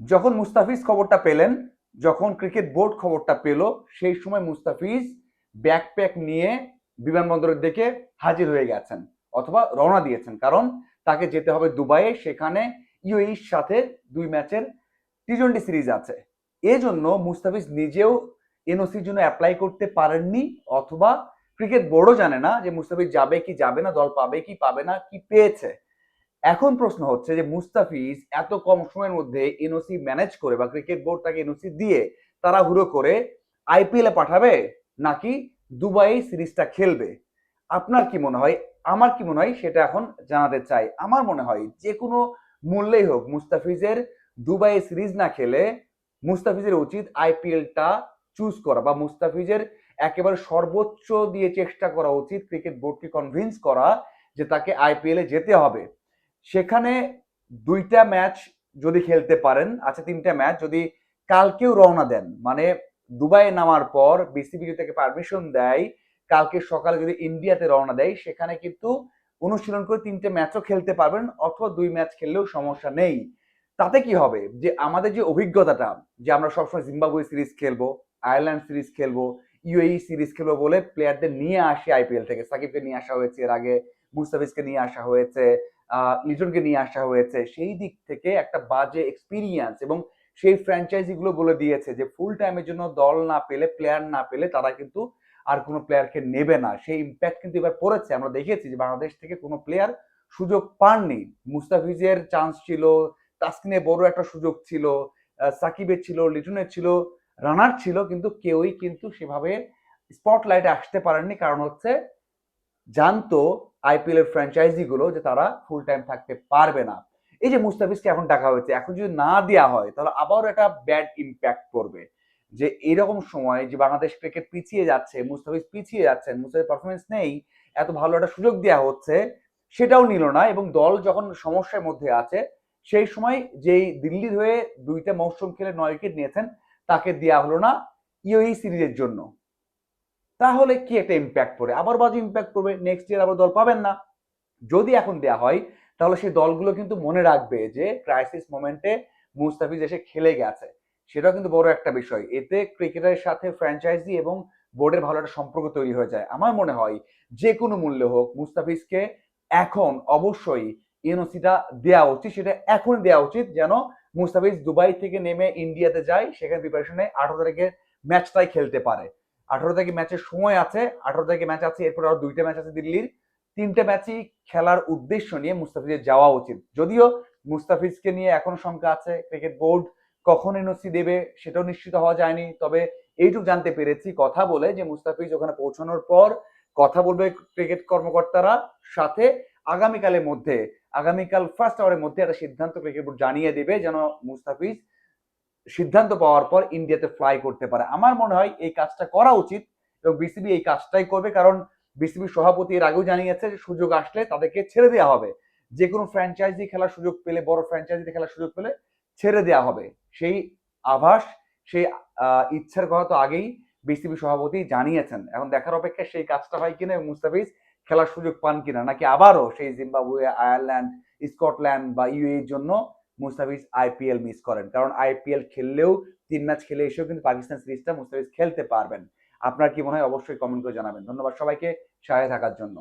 যখন মুস্তাফিজ খবরটা পেলেন, যখন ক্রিকেট বোর্ড খবরটা পেল, সেই সময় মুস্তাফিজ ব্যাকপ্যাক নিয়ে বিমানবন্দরের দিকে হাজির হয়ে গেছেন অথবা রওনা দিয়েছেন। কারণ তাকে যেতে হবে দুবাইয়ে, সেখানে ইউএইর সাথে দুই ম্যাচের টি টোয়েন্টি সিরিজ আছে। এজন্য মুস্তাফিজ নিজেও এনওসির জন্য অ্যাপ্লাই করতে পারেননি অথবা ক্রিকেট বোর্ডও জানে না যে মুস্তাফিজ যাবে কি যাবে না, দল পাবে কি পাবে না, কি পেয়েছে। এখন প্রশ্ন হচ্ছে যে মুস্তাফিজ এত কম সময়ের মধ্যে এনওসি ম্যানেজ করে বা ক্রিকেট বোর্ড তাকে এনওসি দিয়ে তারা হুড়ো করে আইপিএলে পাঠাবে নাকি দুবাই সিরিজটা খেলবে? আপনার কি মনে হয়? আমার কি মনে হয় সেটা এখন জানাতে চাই। আমার মনে হয় যে কোনো মূল্যেই হোক মুস্তাফিজের দুবাই সিরিজ না খেলে মুস্তাফিজের উচিত আইপিএলটা চুজ করা বা মুস্তাফিজের একেবারে সর্বোচ্চ দিয়ে চেষ্টা করা উচিত ক্রিকেট বোর্ডকে কনভিন্স করা যে তাকে আইপিএলে যেতে হবে। সেখানে দুইটা ম্যাচ যদি খেলতে পারেন আচ্ছা তিনটা ম্যাচ যদি কালকেও রওনা দেন মানে দুবাইয়ে নামার পর বিসিবি যদি তাকে পারমিশন দেয়, কালকে সকালে যদি ইন্ডিয়াতে রওনা দেয়, সেখানে কিন্তু অনুশীলন করে তিনটে ম্যাচও খেলতে পারবেন, অথবা দুই ম্যাচ খেললেও সমস্যা নেই। তাতে কি হবে? যে আমাদের যে অভিজ্ঞতাটা, যে আমরা সবসময় জিম্বাবুয়ে সিরিজ খেলব, আয়ারল্যান্ড সিরিজ খেলব, ইউএই সিরিজ খেলব বলে প্লেয়ারদের নিয়ে আসি আইপিএল থেকে, সাকিবকে নিয়ে আসা হয়েছে এর আগে মুস্তাফিজকে নিয়ে আসা হয়েছে লিটনকে নিয়ে আসা হয়েছে, সেই দিক থেকে একটা বাজে এক্সপিরিয়েন্স এবং সেই ফ্র্যাঞ্চাইজি গুলো বলে দিয়েছে যে ফুল টাইমের জন্য দল না পেলে প্লেয়ার না পেলে তারা কিন্তু আর কোনো প্লেয়ারকে নেবে না। সেই ইম্প্যাক্ট কিন্তু এবার পড়েছে। আমরা দেখেছি যে বাংলাদেশ থেকে কোনো প্লেয়ার সুযোগ পাননি। মুস্তাফিজের চান্স ছিল তাসকিনের বড় একটা সুযোগ ছিল সাকিবের ছিল, লিটনের ছিল রানার ছিল, কিন্তু কেউই কিন্তু সেভাবে স্পটলাইটে আসতে পারেননি। কারণ হচ্ছে জানতো আইপিএল এর ফ্র্যাঞ্চাইজি গুলো যে তারা ফুল টাইম থাকতে পারবে না। এই যে মুস্তাফিজকে এখন ডাকা হয়েছে, এখন যদি না দেওয়া হয়, তাহলে আবারও একটা ব্যাড ইম্প্যাক্ট পড়বে। যে এরকম সময় যে বাংলাদেশ ক্রিকেট পিছিয়ে যাচ্ছে, মুস্তাফিজ পিছিয়ে যাচ্ছেন মুস্তাফিজ পারফরমেন্স নেই, এত ভালো একটা সুযোগ দেওয়া হচ্ছে, সেটাও নিল না এবং দল যখন সমস্যার মধ্যে আছে, সেই সময় যেই দিল্লির হয়ে দুইটা মৌসুম খেলে নয় উইকেট নিয়েছেন, তাকে দেওয়া হলো না ইউই সিরিজের জন্য। তাহলে কি একটা ইম্প্যাক্ট পড়ে? আবার বাজে ইম্প্যাক্ট পড়বে নেক্সট ইয়ার আবার দল পাবেন না। যদি এখন দেয়া হয়, তাহলে সেই দলগুলো কিন্তু মনে রাখবে যে ক্রাইসিস মোমেন্টে মুস্তাফিজ এসে খেলে গেছে। সেটাও কিন্তু বড় একটা বিষয়। এতে ক্রিকেটারের সাথে ফ্র্যাঞ্চাইজি এবং বোর্ডের ভালো একটা সম্পর্ক তৈরি হয়ে যায়। আমার মনে হয় যে কোনো মূল্যে হোক, মুস্তাফিজকে এখন অবশ্যই এনওসিটা দেওয়া উচিত। সেটা এখন দেওয়া উচিত যেন মুস্তাফিজ দুবাই থেকে নেমে ইন্ডিয়াতে যায়, সেখানে প্রিপারেশনে আঠারো তারিখে ম্যাচটাই খেলতে পারে। আঠারো তারিখে ম্যাচের সময় আছে, আঠারো তারিখে ম্যাচ আছে, এরপর আরও দুইটা ম্যাচ আছে দিল্লির। তিনটে ম্যাচই খেলার উদ্দেশ্য নিয়ে মুস্তাফিজের যাওয়া উচিত। যদিও মুস্তাফিজকে নিয়ে এখনও শঙ্কা আছে ক্রিকেট বোর্ড কখন এনওসি দেবে সেটাও নিশ্চিত হওয়া যায়নি। তবে এইটুকু জানতে পেরেছি, কথা বলে যে মুস্তাফিজ ওখানে পৌঁছানোর পর কথা বলবে ক্রিকেট কর্মকর্তারা, সাথে আগামীকালের মধ্যে, আগামীকাল ফার্স্ট আওয়ারের মধ্যে একটা সিদ্ধান্ত ক্রিকেট বোর্ড জানিয়ে দেবে যেন মুস্তাফিজ সিদ্ধান্ত পাওয়ার পর ইন্ডিয়াতে ফ্লাই করতে পারে। আমার মনে হয় এই কাজটা করা উচিত এবং বিসিবি এই কাজটাই করবে কারণ বিসিবির সভাপতি এর আগেও জানিয়েছে সুযোগ আসলে তাদেরকে ছেড়ে দেওয়া হবে। যে কোনো ফ্র্যাঞ্চাইজি খেলার সুযোগ পেলে, বড় ফ্র্যাঞ্চাইজিতে খেলার সুযোগ পেলে ছেড়ে দেওয়া হবে। সেই আভাস, সেই ইচ্ছার কথা তো আগেই বিসিবি সভাপতি জানিয়েছেন। এখন দেখার অপেক্ষা সেই কাজটা হয় কিনা মুস্তাফিজ খেলার সুযোগ পান কিনা? নাকি আবারও সেই জিম্বাবুয়ে আয়ারল্যান্ড স্কটল্যান্ড বা ইউএর জন্য মুস্তাফিজ আইপিএল মিস করেন। কারণ আইপিএল খেললেও তিন ম্যাচ খেলে এসেও কিন্তু পাকিস্তান সিরিজটা মুস্তাফিজ খেলতে পারবেন। আপনার কি মনে হয়? অবশ্যই কমেন্ট করে জানাবেন। ধন্যবাদ সবাইকে। সহায় থাকার জন্য।